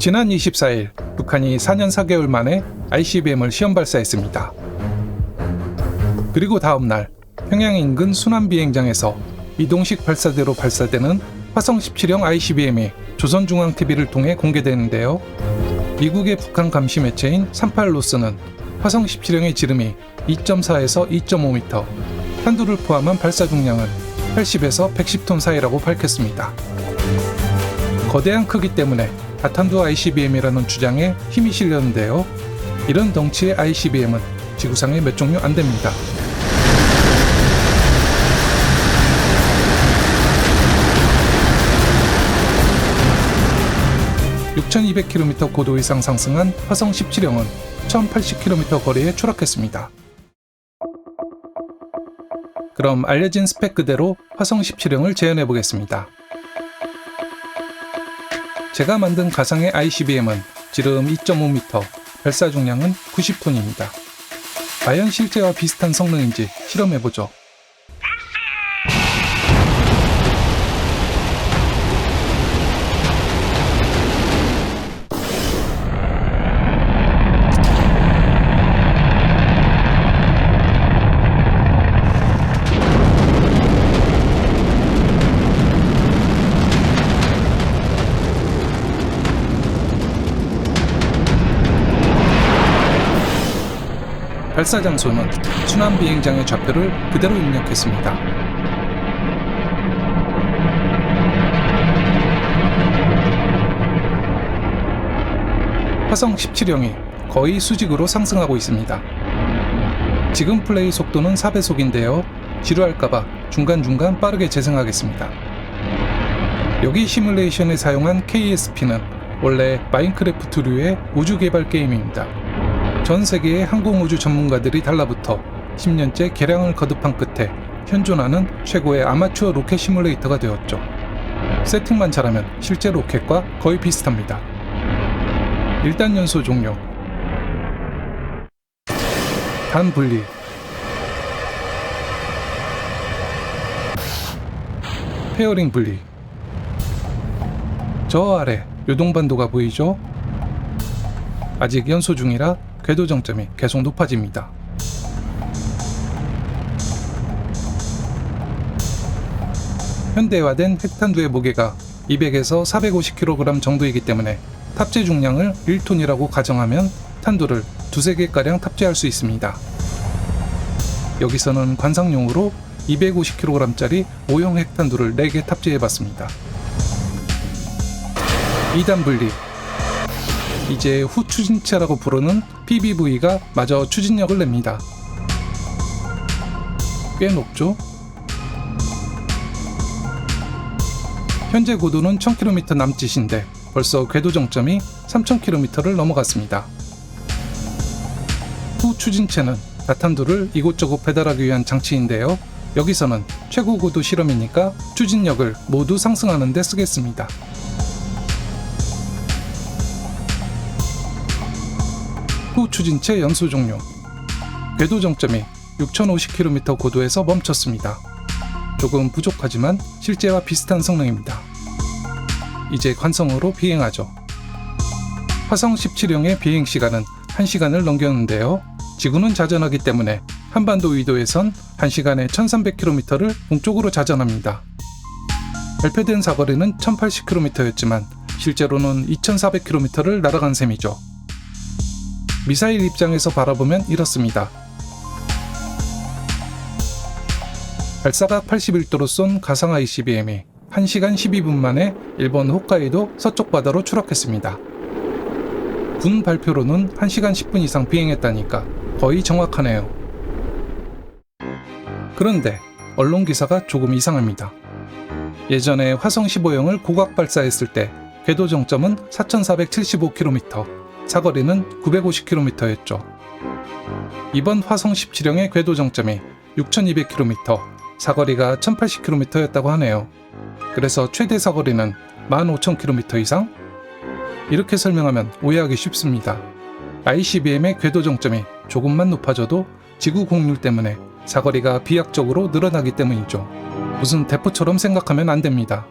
지난 24일 북한이 4년 4개월 만에 ICBM을 시험 발사했습니다. 그리고 다음 날 평양 인근 순환 비행장에서 이동식 발사대로 발사되는 화성 17형 ICBM이 조선중앙TV를 통해 공개되는데요. 미국의 북한 감시 매체인 38로스는 화성 17형의 지름이 2.4에서 2.5m, 탄두를 포함한 발사 중량은 80에서 110톤 사이라고 밝혔습니다. 거대한 크기 때문에 다탄두 ICBM이라는 주장에 힘이 실렸는데요. 이런 덩치의 ICBM은 지구상에 몇 종류 안 됩니다. (6200km) 고도 이상 상승한 화성 17형은 1080km 거리에 추락했습니다. 그럼 알려진 스펙 그대로 화성 17형을 재현해 보겠습니다. 제가 만든 가상의 ICBM은 지름 2.5m, 발사 중량은 90톤입니다. 과연 실제와 비슷한 성능인지 실험해 보죠. 발사 장소는 순환 비행장의 좌표를 그대로 입력했습니다. 화성 17형이 거의 수직으로 상승하고 있습니다. 지금 플레이 속도는 4배속인데요. 지루할까봐 중간중간 빠르게 재생하겠습니다. 여기 시뮬레이션에 사용한 KSP는 원래 마인크래프트류의 우주 개발 게임입니다. 전 세계의 항공우주 전문가들이 달라붙어 10년째 개량을 거듭한 끝에 현존하는 최고의 아마추어 로켓 시뮬레이터가 되었죠. 세팅만 잘하면 실제 로켓과 거의 비슷합니다. 1단 연소 종료. 단 분리. 페어링 분리. 저 아래 요동반도가 보이죠? 아직 연소 중이라 궤도 정점이 계속 높아집니다. 현대화된 핵탄두의 무게가 200에서 450kg 정도이기 때문에 탑재 중량을 1톤이라고 가정하면 탄두를 두세 개가량 탑재할 수 있습니다. 여기서는 관상용으로 250kg짜리 O형 핵탄두를 4개 탑재해봤습니다. 2단 분리 이제 후 추진체라고 부르는 PBV가 마저 추진력을 냅니다. 꽤 높죠? 현재 고도는 1000km 남짓인데 벌써 궤도 정점이 3000km를 넘어갔습니다. 후 추진체는 다탄두를 이곳저곳 배달하기 위한 장치인데요. 여기서는 최고 고도 실험이니까 추진력을 모두 상승하는 데 쓰겠습니다. 후 추진체 연소 종료. 궤도 정점이 6050km 고도에서 멈췄습니다. 조금 부족하지만 실제와 비슷한 성능입니다. 이제 관성으로 비행하죠. 화성 17형의 비행 시간은 1시간을 넘겼는데요. 지구는 자전하기 때문에 한반도 위도에선 1시간에 1300km를 동쪽으로 자전합니다. 발표된 사거리는 1080km였지만 실제로는 2400km를 날아간 셈이죠. 미사일 입장에서 바라보면 이렇습니다. 발사각 81도로 쏜 가상 ICBM이 1시간 12분 만에 일본 홋카이도 서쪽 바다로 추락했습니다. 군 발표로는 1시간 10분 이상 비행했다니까 거의 정확하네요. 그런데 언론 기사가 조금 이상합니다. 예전에 화성 15형을 고각 발사했을 때 궤도 정점은 4,475km, 사거리는 950km였죠. 이번 화성 17형의 궤도 정점이 6,200km, 사거리가 1,080km였다고 하네요. 그래서 최대 사거리는 15,000km 이상? 이렇게 설명하면 오해하기 쉽습니다. ICBM의 궤도 정점이 조금만 높아져도 지구 공률 때문에 사거리가 비약적으로 늘어나기 때문이죠. 무슨 대포처럼 생각하면 안 됩니다.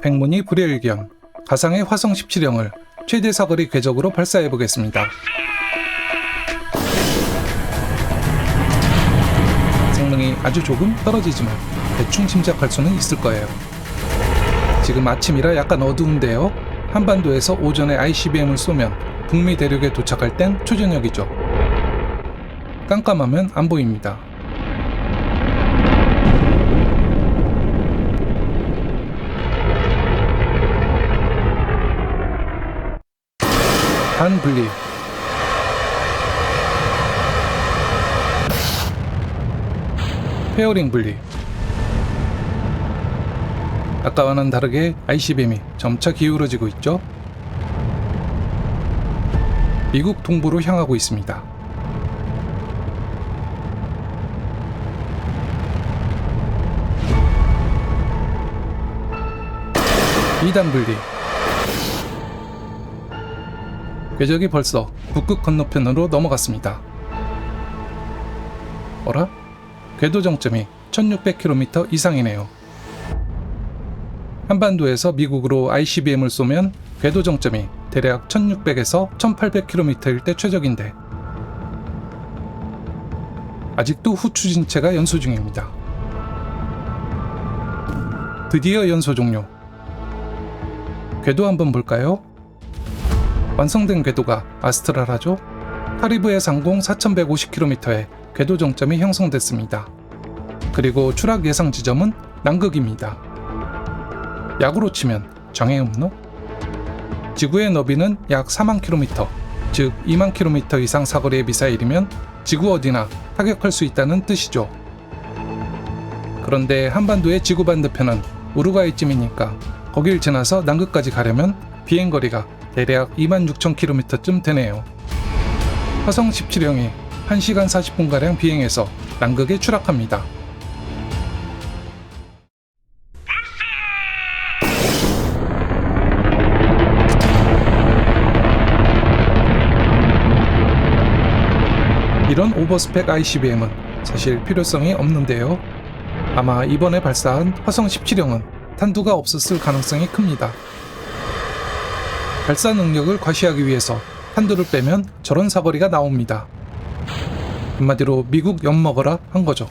백문이 불여일견. 가상의 화성 17형을 최대 사거리 궤적으로 발사해 보겠습니다. 성능이 아주 조금 떨어지지만 대충 짐작할 수는 있을 거예요. 지금 아침이라 약간 어두운데요. 한반도에서 오전에 ICBM을 쏘면 북미 대륙에 도착할 땐 초저녁이죠. 깜깜하면 안 보입니다. 반 분리 페어링 분리 아까와는 다르게 ICBM이 점차 기울어지고 있죠. 미국 동부로 향하고 있습니다. 2단 분리 궤적이 벌써 북극 건너편으로 넘어갔습니다. 어라? 궤도 정점이 1600km 이상이네요. 한반도에서 미국으로 ICBM을 쏘면 궤도 정점이 대략 1600에서 1800km일 때 최적인데 아직도 후 추 진체가 연소 중입니다. 드디어 연소 종료. 궤도 한번 볼까요? 완성된 궤도가 아스트랄하죠? 카리브해 상공 4150km의 궤도 정점이 형성됐습니다. 그리고 추락 예상 지점은 남극입니다. 약으로 치면 정해음로? 지구의 너비는 약 4만 킬로미터, 즉 2만 킬로미터 이상 사거리의 미사일이면 지구 어디나 타격할 수 있다는 뜻이죠. 그런데 한반도의 지구 반대편은 우루과이쯤이니까 거길 지나서 남극까지 가려면 비행 거리가 대략 2만 6천 킬로미터쯤 되네요. 화성 17형이 1시간 40분가량 비행해서 남극에 추락합니다. 이런 오버스펙 ICBM은 사실 필요성이 없는데요. 아마 이번에 발사한 화성 17형은 탄두가 없었을 가능성이 큽니다. 발사 능력을 과시하기 위해서 탄두를 빼면 저런 사거리가 나옵니다. 한마디로 미국 엿먹어라 한 거죠.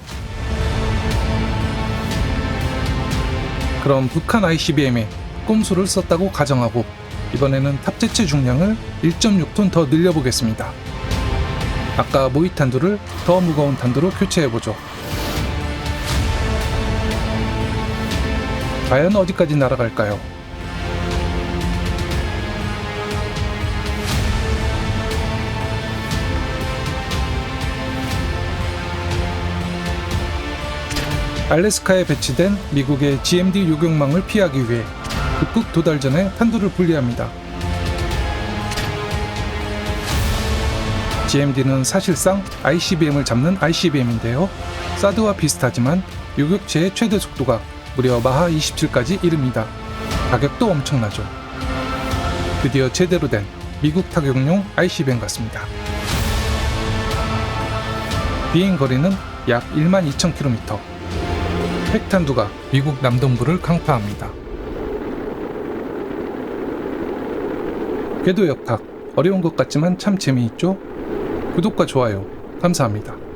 그럼 북한 ICBM에 꼼수를 썼다고 가정하고 이번에는 탑재체 중량을 1.6톤 더 늘려보겠습니다. 아까 모의 탄두를 더 무거운 탄두로 교체해보죠. 과연 어디까지 날아갈까요? 알래스카에 배치된 미국의 GMD 요격망을 피하기 위해 북극 도달 전에 탄두를 분리합니다. GMD는 사실상 ICBM을 잡는 ICBM인데요. 사드와 비슷하지만 요격체의 최대 속도가 무려 마하 27까지 이릅니다. 가격도 엄청나죠. 드디어 제대로 된 미국 타격용 ICBM 같습니다. 비행 거리는 약 1만 2천 km. 핵탄두가 미국 남동부를 강타합니다. 궤도 역학 어려운 것 같지만 참 재미있죠? 구독과 좋아요 감사합니다.